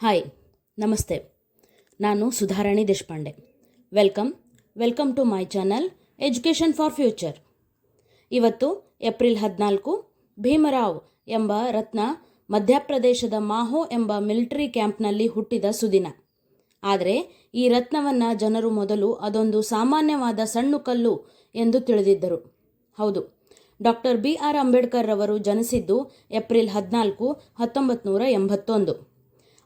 Hi, ನಮಸ್ತೆ. ನಾನು Sudharani Deshpande. Welcome welcome to my channel education for future. ಇವತ್ತು April ಹದಿನಾಲ್ಕು, ಭೀಮರಾವ್ ಎಂಬ ರತ್ನ ಮಧ್ಯಪ್ರದೇಶದ ಮಾಹೋ ಎಂಬ ಮಿಲಿಟರಿ ಕ್ಯಾಂಪ್ನಲ್ಲಿ ಹುಟ್ಟಿದ ಸುದಿನ. ಆದರೆ ಈ ರತ್ನವನ್ನು ಜನರು ಮೊದಲು ಅದೊಂದು ಸಾಮಾನ್ಯವಾದ ಸಣ್ಣ ಕಲ್ಲು ಎಂದು ತಿಳಿದಿದ್ದರು. ಹೌದು, ಡಾಕ್ಟರ್ ಬಿ ಆರ್ ಅಂಬೇಡ್ಕರ್ ರವರು ಜನಿಸಿದ್ದು ಏಪ್ರಿಲ್ ಹದಿನಾಲ್ಕು ಹತ್ತೊಂಬತ್ತು ನೂರ ಎಂಬತ್ತೊಂದು.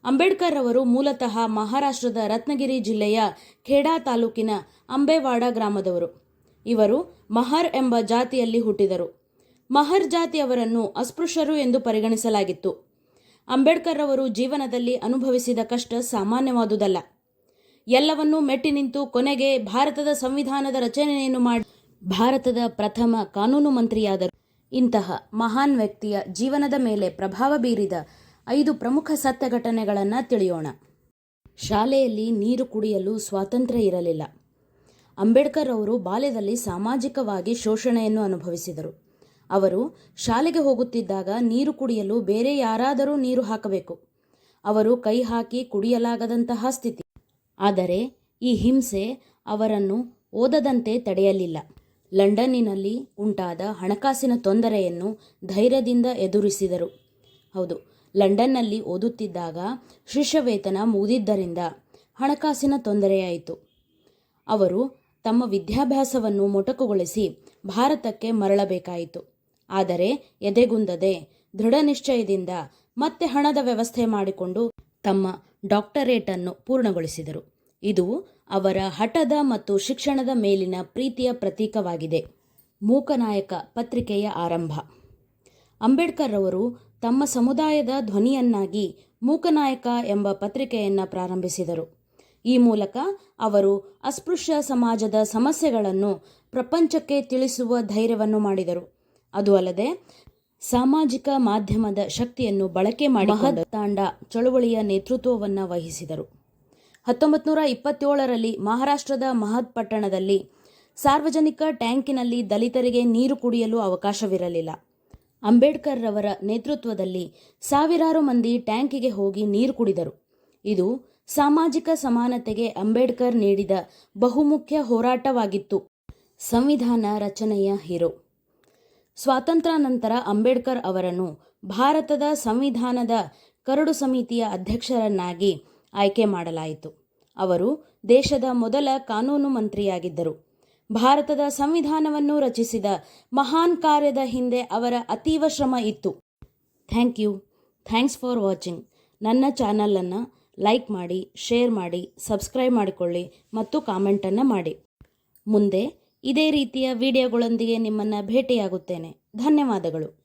ಅಂಬೇಡ್ಕರ್ ಅವರು ಮೂಲತಃ ಮಹಾರಾಷ್ಟ್ರದ ರತ್ನಗಿರಿ ಜಿಲ್ಲೆಯ ಖೇಡಾ ತಾಲೂಕಿನ ಅಂಬೇವಾಡ ಗ್ರಾಮದವರು. ಇವರು ಮಹರ್ ಎಂಬ ಜಾತಿಯಲ್ಲಿ ಹುಟ್ಟಿದರು. ಮಹರ್ ಜಾತಿಯವರನ್ನು ಅಸ್ಪೃಶ್ಯರು ಎಂದು ಪರಿಗಣಿಸಲಾಗಿತ್ತು. ಅಂಬೇಡ್ಕರ್ ಅವರು ಜೀವನದಲ್ಲಿ ಅನುಭವಿಸಿದ ಕಷ್ಟ ಸಾಮಾನ್ಯವಾದುದಲ್ಲ. ಎಲ್ಲವನ್ನೂ ಮೆಟ್ಟಿ ನಿಂತು ಕೊನೆಗೆ ಭಾರತದ ಸಂವಿಧಾನದ ರಚನೆಯನ್ನು ಮಾಡಿ ಭಾರತದ ಪ್ರಥಮ ಕಾನೂನು ಮಂತ್ರಿಯಾದರು. ಇಂತಹ ಮಹಾನ್ ವ್ಯಕ್ತಿಯ ಜೀವನದ ಮೇಲೆ ಪ್ರಭಾವ ಬೀರಿದ ಐದು ಪ್ರಮುಖ ಸತ್ಯ ಘಟನೆಗಳನ್ನು ತಿಳಿಯೋಣ. ಶಾಲೆಯಲ್ಲಿ ನೀರು ಕುಡಿಯಲು ಸ್ವಾತಂತ್ರ್ಯ ಇರಲಿಲ್ಲ. ಅಂಬೇಡ್ಕರ್ ಅವರು ಬಾಲ್ಯದಲ್ಲಿ ಸಾಮಾಜಿಕವಾಗಿ ಶೋಷಣೆಯನ್ನು ಅನುಭವಿಸಿದರು. ಅವರು ಶಾಲೆಗೆ ಹೋಗುತ್ತಿದ್ದಾಗ ನೀರು ಕುಡಿಯಲು ಬೇರೆ ಯಾರಾದರೂ ನೀರು ಹಾಕಬೇಕು. ಅವರು ಕೈ ಹಾಕಿ ಕುಡಿಯಲಾಗದಂತಹ ಸ್ಥಿತಿ. ಆದರೆ ಈ ಹಿಂಸೆ ಅವರನ್ನು ಓದದಂತೆ ತಡೆಯಲಿಲ್ಲ. ಲಂಡನ್ನಿನಲ್ಲಿ ಉಂಟಾದ ಹಣಕಾಸಿನ ತೊಂದರೆಯನ್ನು ಧೈರ್ಯದಿಂದ ಎದುರಿಸಿದರು. ಹೌದು ಲಂಡನ್ನಲ್ಲಿ ಓದುತ್ತಿದ್ದಾಗ ಶಿಷ್ಯವೇತನ ಮುಗಿದಿದ್ದರಿಂದ ಹಣಕಾಸಿನ ತೊಂದರೆಯಾಯಿತು. ಅವರು ತಮ್ಮ ವಿದ್ಯಾಭ್ಯಾಸವನ್ನು ಮೊಟಕುಗೊಳಿಸಿ ಭಾರತಕ್ಕೆ ಮರಳಬೇಕಾಯಿತು. ಆದರೆ ಎದೆಗುಂದದೆ ದೃಢ ನಿಶ್ಚಯದಿಂದ ಮತ್ತೆ ಹಣದ ವ್ಯವಸ್ಥೆ ಮಾಡಿಕೊಂಡು ತಮ್ಮ ಡಾಕ್ಟರೇಟನ್ನು ಪೂರ್ಣಗೊಳಿಸಿದರು. ಇದು ಅವರ ಹಠದ ಮತ್ತು ಶಿಕ್ಷಣದ ಮೇಲಿನ ಪ್ರೀತಿಯ ಪ್ರತೀಕವಾಗಿದೆ. ಮೂಕನಾಯಕ ಪತ್ರಿಕೆಯ ಆರಂಭ. ಅಂಬೇಡ್ಕರ್ ಅವರು ತಮ್ಮ ಸಮುದಾಯದ ಧ್ವನಿಯನ್ನಾಗಿ ಮೂಕನಾಯಕ ಎಂಬ ಪತ್ರಿಕೆಯನ್ನು ಪ್ರಾರಂಭಿಸಿದರು. ಈ ಮೂಲಕ ಅವರು ಅಸ್ಪೃಶ್ಯ ಸಮಾಜದ ಸಮಸ್ಯೆಗಳನ್ನು ಪ್ರಪಂಚಕ್ಕೆ ತಿಳಿಸುವ ಧೈರ್ಯವನ್ನು ಮಾಡಿದರು. ಅದು ಅಲ್ಲದೆ ಸಾಮಾಜಿಕ ಮಾಧ್ಯಮದ ಶಕ್ತಿಯನ್ನು ಬಳಕೆ ಮಾಡಿ ತಾಂಡ ಚಳುವಳಿಯ ನೇತೃತ್ವವನ್ನು ವಹಿಸಿದರು. ಹತ್ತೊಂಬತ್ತು ನೂರ ಇಪ್ಪತ್ತೇಳರಲ್ಲಿ ಮಹಾರಾಷ್ಟ್ರದ ಮಹತ್ ಪಟ್ಟಣದಲ್ಲಿ ಸಾರ್ವಜನಿಕ ಟ್ಯಾಂಕಿನಲ್ಲಿ ದಲಿತರಿಗೆ ನೀರು ಕುಡಿಯಲು ಅವಕಾಶವಿರಲಿಲ್ಲ. ಅಂಬೇಡ್ಕರ್ ರವರ ನೇತೃತ್ವದಲ್ಲಿ ಸಾವಿರಾರು ಮಂದಿ ಟ್ಯಾಂಕಿಗೆ ಹೋಗಿ ನೀರು ಕುಡಿದರು. ಇದು ಸಾಮಾಜಿಕ ಸಮಾನತೆಗೆ ಅಂಬೇಡ್ಕರ್ ನೀಡಿದ ಬಹುಮುಖ್ಯ ಹೋರಾಟವಾಗಿತ್ತು. ಸಂವಿಧಾನ ರಚನೆಯ ಹೀರೋ. ಸ್ವಾತಂತ್ರ್ಯ ನಂತರ ಅಂಬೇಡ್ಕರ್ ಅವರನ್ನು ಭಾರತದ ಸಂವಿಧಾನದ ಕರಡು ಸಮಿತಿಯ ಅಧ್ಯಕ್ಷರನ್ನಾಗಿ ಆಯ್ಕೆ ಮಾಡಲಾಯಿತು. ಅವರು ದೇಶದ ಮೊದಲ ಕಾನೂನು ಮಂತ್ರಿಯಾಗಿದ್ದರು. ಭಾರತದ ಸಂವಿಧಾನವನ್ನು ರಚಿಸಿದ ಮಹಾನ್ ಕಾರ್ಯದ ಹಿಂದೆ ಅವರ ಅತೀವ ಶ್ರಮ ಇತ್ತು. Thank you. Thanks for watching. ನನ್ನ ಚಾನಲನ್ನು ಲೈಕ್ ಮಾಡಿ, ಶೇರ್ ಮಾಡಿ, ಸಬ್ಸ್ಕ್ರೈಬ್ ಮಾಡಿಕೊಳ್ಳಿ ಮತ್ತು ಕಾಮೆಂಟನ್ನು ಮಾಡಿ. ಮುಂದೆ ಇದೇ ರೀತಿಯ ವಿಡಿಯೋಗಳೊಂದಿಗೆ ನಿಮ್ಮನ್ನು ಭೇಟಿಯಾಗುತ್ತೇನೆ. ಧನ್ಯವಾದಗಳು.